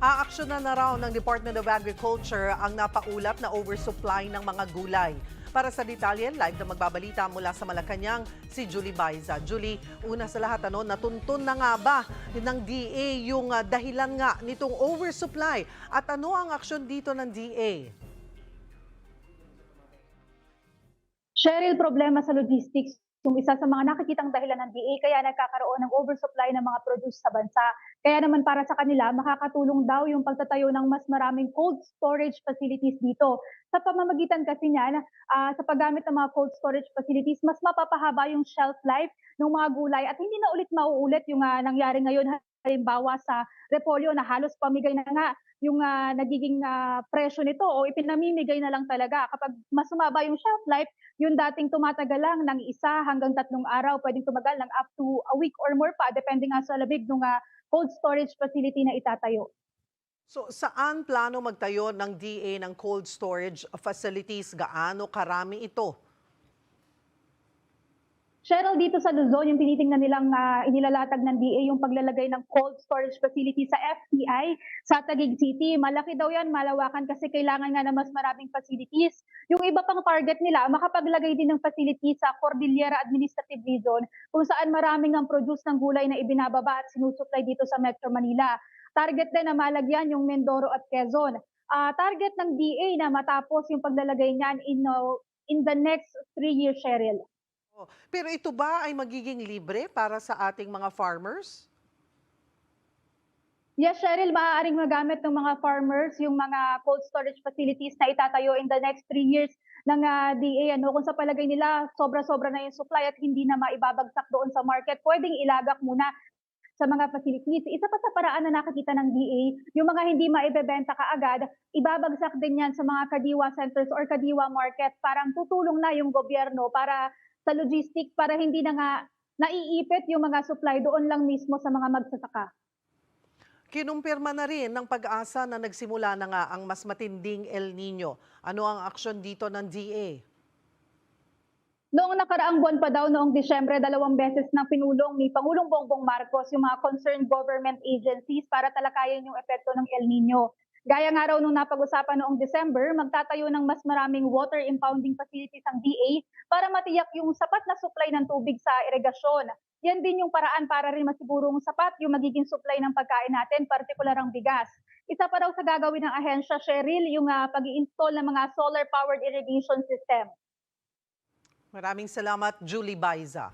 Aaksyonan na raw ng Department of Agriculture ang napaulat na oversupply ng mga gulay. Para sa detalye, live na magbabalita mula sa Malacanang, si Julie Baiza. Julie, una sa lahat, ano, natuntun na nga ba ng DA yung ah, dahilan nga nitong oversupply? At ano ang aksyon dito ng DA? Cheryl, problema sa logistics yung isa sa mga nakikitang dahilan ng DA kaya nagkakaroon ng oversupply ng mga produce sa bansa. Kaya naman para sa kanila, makakatulong daw yung pagtatayo ng mas maraming cold storage facilities dito. Sa pamamagitan kasi niyan, ah, sa paggamit ng mga cold storage facilities, mas mapapahaba yung shelf life ng mga gulay at hindi na ulit mauulit yung ah, nangyari ngayon halimbawa sa repolyo na halos pamigay na nga yung ah, nagiging ah, presyo nito o ipinamimigay na lang talaga. Kapag mas sumaba yung shelf life, yung dating tumatagal lang ng isa hanggang tatlong araw, pwedeng tumagal ng up to a week or more pa, depende nga sa labig ng ah, cold storage facility na itatayo. So saan plano magtayo ng DA ng cold storage facilities? Gaano karami ito? Cheryl, dito sa Luzon, yung tinitingnan nilang ah, inilalatag ng DA yung paglalagay ng cold storage facility sa FTI sa Taguig City. Malaki daw yan, malawakan kasi kailangan nga na mas maraming facilities. Yung iba pang target nila, makapaglagay din ng facility sa Cordillera Administrative Region kung saan maraming ang produce ng gulay na ibinababa at sinusupply dito sa Metro Manila. Target din na malagyan yung Mindoro at Quezon. Ah, target ng DA na matapos yung paglalagay niyan in, uh, in the next three years, Cheryl. Pero ito ba ay magiging libre para sa ating mga farmers? Yes, Cheryl, maaaring magamit ng mga farmers yung mga cold storage facilities na itatayo in the next three years ng ah, DA. Ano, kung sa palagay nila, sobra-sobra na yung supply at hindi na maibabagsak doon sa market, pwedeng ilagak muna sa mga facilities. Isa pa sa paraan na nakikita ng DA, yung mga hindi maibebenta kaagad, ibabagsak din yan sa mga kadiwa centers or kadiwa market. Parang tutulong na yung gobyerno para sa logistic para hindi na nga naiipit yung mga supply doon lang mismo sa mga magsasaka. Kinumpirma na rin ng pag-asa na nagsimula na nga ang mas matinding El Nino. Ano ang aksyon dito ng DA? Noong nakaraang buwan pa daw, noong Disyembre, dalawang beses na pinulong ni Pangulong Bongbong Marcos yung mga concerned government agencies para talakayin yung epekto ng El Nino. Gaya nga raw nung napag-usapan noong December, magtatayo ng mas maraming water impounding facilities ang DA para matiyak yung sapat na supply ng tubig sa irigasyon. Yan din yung paraan para rin masigurong sapat yung magiging supply ng pagkain natin, partikular ang bigas. Isa pa raw sa gagawin ng ahensya, Cheryl, yung uh, pag install ng mga solar-powered irrigation system. Maraming salamat, Julie Baiza.